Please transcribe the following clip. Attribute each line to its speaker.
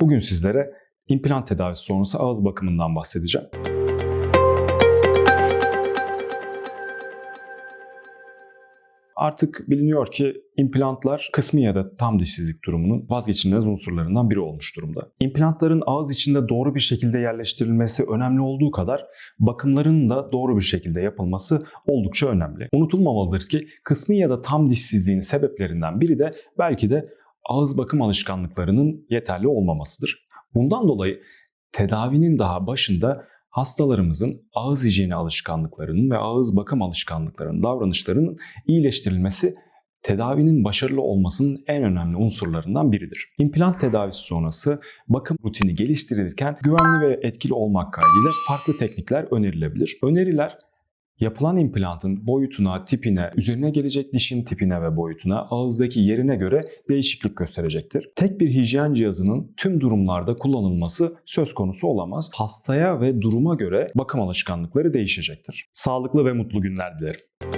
Speaker 1: Bugün sizlere implant tedavisi sonrası ağız bakımından bahsedeceğim. Artık biliniyor ki implantlar kısmi ya da tam dişsizlik durumunun vazgeçilmez unsurlarından biri olmuş durumda. İmplantların ağız içinde doğru bir şekilde yerleştirilmesi önemli olduğu kadar bakımların da doğru bir şekilde yapılması oldukça önemli. Unutulmamalıdır ki kısmi ya da tam dişsizliğin sebeplerinden biri de belki de ağız bakım alışkanlıklarının yeterli olmamasıdır. Bundan dolayı tedavinin daha başında hastalarımızın ağız hijyeni alışkanlıklarının ve ağız bakım alışkanlıklarının, davranışlarının iyileştirilmesi tedavinin başarılı olmasının en önemli unsurlarından biridir. İmplant tedavisi sonrası bakım rutini geliştirilirken güvenli ve etkili olmak kaydıyla farklı teknikler önerilebilir. Öneriler yapılan implantın boyutuna, tipine, üzerine gelecek dişin tipine ve boyutuna, ağızdaki yerine göre değişiklik gösterecektir. Tek bir hijyen cihazının tüm durumlarda kullanılması söz konusu olamaz. Hastaya ve duruma göre bakım alışkanlıkları değişecektir. Sağlıklı ve mutlu günler dilerim.